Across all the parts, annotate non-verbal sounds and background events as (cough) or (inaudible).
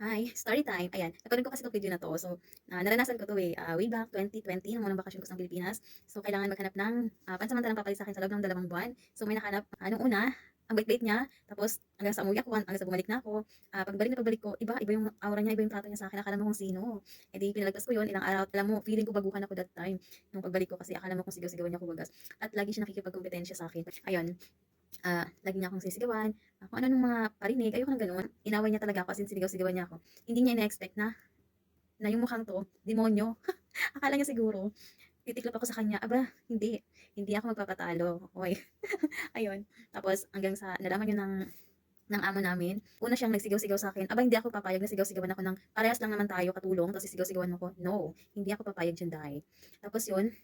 Hi, story time. Ayan, napanood ko kasi itong video na to. So, ah, naranasan ko to eh, ah, way back 2020, nung unang bakasyon ko sa Pilipinas. So, kailangan maghanap ng ah, pansamantalang papalit sa akin sa loob ng dalawang buwan. So, may nahanap, ah, nung una, ang bait-bait niya, tapos hanggang sa umuwi ako, hanggang sa bumalik na ako. Ah, pagbalik na pagbalik ko, iba, iba yung aura niya, iba yung trato niya sa akin, akala mo kung sino. E di, pinalagpas ko yun, ilang araw, alam mo, feeling ko baguhan ako that time. Nung pagbalik ko, kasi akala mo kung sigaw-sigawan niya ako bagas. At lagi siya nakikipagkompetensya sa akin. Ayun, ah, lagi niya akong sisigawan, ah, kung ano nung mga parinig, ayoko ng ganun. Inaway niya talaga ako, as in sinigaw-sigawan niya ako. Hindi niya ina-expect na, na yung mukhang to, demonyo. (laughs) Akala niya siguro, titiklop ako sa kanya, aba, hindi, hindi ako magpapatalo. Oy. (laughs) Ayun. Tapos, hanggang sa, nalaman yun ng, ng amo namin, una siyang nagsigaw-sigaw sa akin, aba, hindi ako papayag na sigaw-sigawan ako ng, parehas lang naman tayo katulong, tapos sisigaw-sigawan mo ko. No, hindi ako papayag dyan dahil. Tapos yun,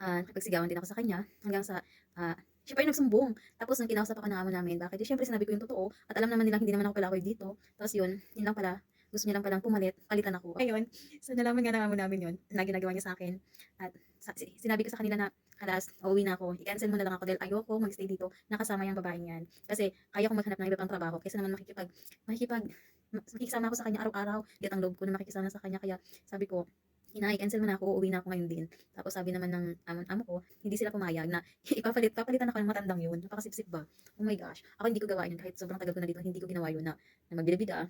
ah, nakipagsigawan din ako sa kanya, hanggang sa, ah, siya pa nagsumbong. Tapos nung kinausap ako ng amo namin, bakit? Di, syempre sinabi ko yung totoo. At alam naman nila hindi naman ako palakoy dito. Tapos yun, yun lang pala. Gusto niya lang palang pumalit, palitan ako. Ayun, so nalaman nga ng amo namin yun, na ginagawa niya sa akin. At sinabi ko sa kanila na, kalas, uuwi na ako. I-cancel mo na lang ako dahil ayoko magstay dito nakasama yung babaeng yan. Kasi kaya ko maghanap ng iba pang trabaho kaysa naman makikipag, makikipag, makikisama ako sa kanya araw-araw. Gat ang loob ko na makikisama sa kanya. Kaya sabi ko, Hinay, cancel mo na ako, uuwi na ako ngayon din. Tapos sabi naman ng amo, amo ko, hindi sila pumayag na (laughs) ipapalit, papalitan ako ng matandang yun. Napakasipsip ba? Oh my gosh. Ako hindi ko gawa yun kahit sobrang tagal ko na dito, hindi ko ginawa yun na, na magbida-bida.